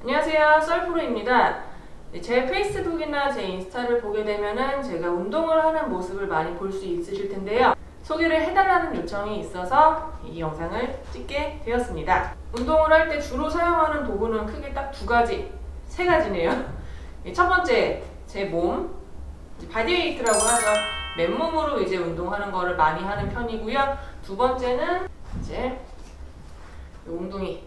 안녕하세요. 썰프로입니다. 네, 제 페이스북이나 제 인스타를 보게 되면은 제가 운동을 하는 모습을 많이 볼 수 있으실 텐데요. 소개를 해달라는 요청이 있어서 이 영상을 찍게 되었습니다. 운동을 할 때 주로 사용하는 도구는 크게 딱 두 가지 세 가지네요. 네, 첫 번째 제몸 바디웨이트라고 하죠. 맨몸으로 이제 운동하는 거를 많이 하는 편이고요. 두 번째는 이제 이 웅둥이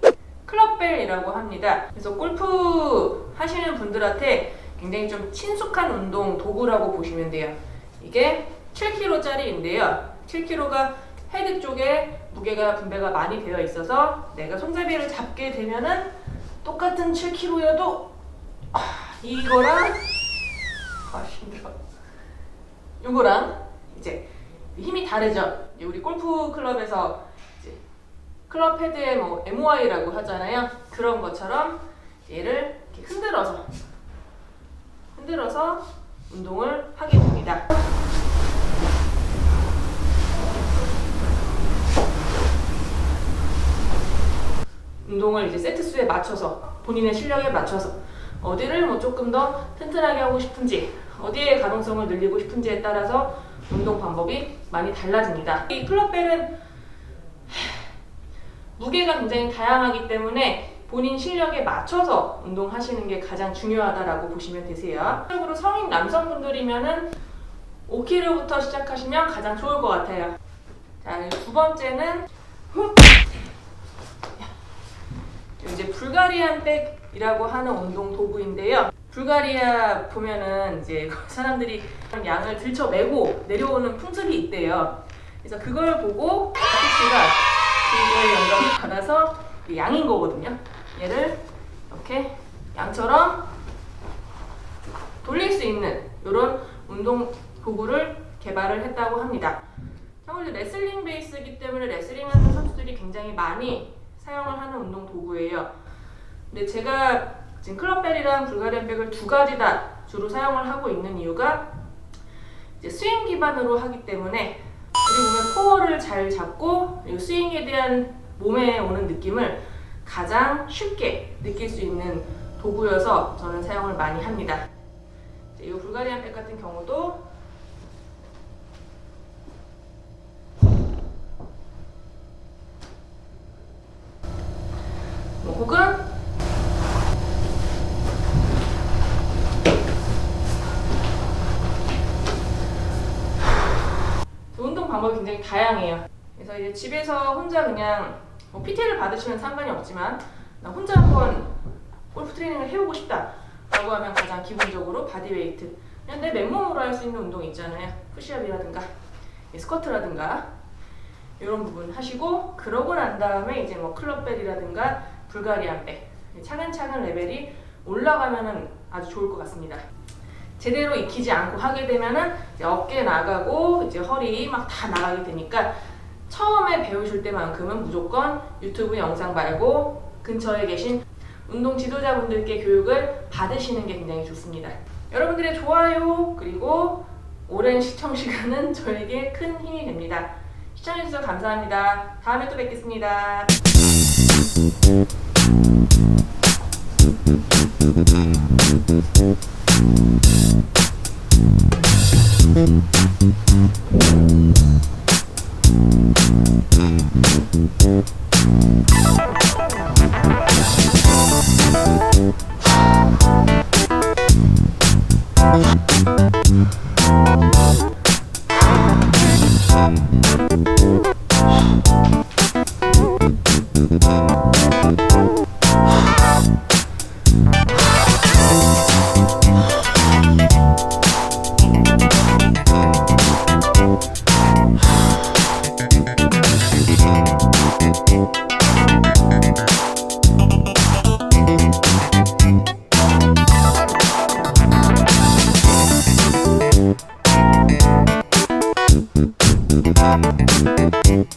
클럽벨이라고 합니다. 그래서 골프 하시는 분들한테 굉장히 좀 친숙한 운동 도구라고 보시면 돼요. 이게 7kg짜리인데요. 7kg가 헤드 쪽에 무게가 분배가 많이 되어 있어서 내가 손잡이를 잡게 되면은 똑같은 7kg여도 아, 이거랑 아 힘들어. 이거랑 이제 힘이 다르죠. 우리 골프 클럽에서 클럽 헤드에 뭐 MOI라고 하잖아요. 그런 것처럼 얘를 이렇게 흔들어서 흔들어서 운동을 하게 됩니다. 운동을 이제 세트 수에 맞춰서 본인의 실력에 맞춰서 어디를 뭐 조금 더 튼튼하게 하고 싶은지 어디에 가동성을 늘리고 싶은지에 따라서 운동 방법이 많이 달라집니다. 이 클럽벨은 무게가 굉장히 다양하기 때문에 본인 실력에 맞춰서 운동하시는 게 가장 중요하다라고 보시면 되세요. 실적으로 성인 남성분들이면은 5kg부터 시작하시면 가장 좋을 것 같아요. 자, 두 번째는 훅. 이제 불가리안 백이라고 하는 운동 도구인데요. 불가리아 보면은 이제 사람들이 양을 들쳐매고 내려오는 풍습이 있대요. 그래서 그걸 보고 아티씨가 이걸 연결을 받아서 이 양인 거거든요. 얘를 이렇게 양처럼 돌릴 수 있는 이런 운동 도구를 개발을 했다고 합니다. 참고로 레슬링 베이스이기 때문에 레슬링하는 선수들이 굉장히 많이 사용을 하는 운동 도구예요. 근데 제가 지금 클럽벨이랑 불가리안 백을 두 가지 다 주로 사용을 하고 있는 이유가 이제 스윙 기반으로 하기 때문에 잘 잡고 이 스윙에 대한 몸에 오는 느낌을 가장 쉽게 느낄 수 있는 도구여서 저는 사용을 많이 합니다. 이 불가리안 백 같은 경우도 뭐 혹은 그 운동 방법이 굉장히 다양해요. 그래서 이제 집에서 혼자 그냥 뭐 PT를 받으시면 상관이 없지만 나 혼자 한번 골프 트레이닝을 해보고 싶다라고 하면 가장 기본적으로 바디웨이트 그냥 내 맨몸으로 할 수 있는 운동 있잖아요. 푸시업이라든가 이 스쿼트라든가 이런 부분 하시고 그러고 난 다음에 이제 뭐 클럽벨이라든가 불가리안 백 차근차근 레벨이 올라가면은 아주 좋을 것 같습니다. 제대로 익히지 않고 하게 되면은 이제 어깨 나가고 이제 허리 막 다 나가게 되니까 처음에 배우실 때만큼은 무조건 유튜브 영상 말고 근처에 계신 운동 지도자분들께 교육을 받으시는 게 굉장히 좋습니다. 여러분들의 좋아요 그리고 오랜 시청 시간은 저에게 큰 힘이 됩니다. 시청해주셔서 감사합니다. 다음에 또 뵙겠습니다. Thank. Thank Thank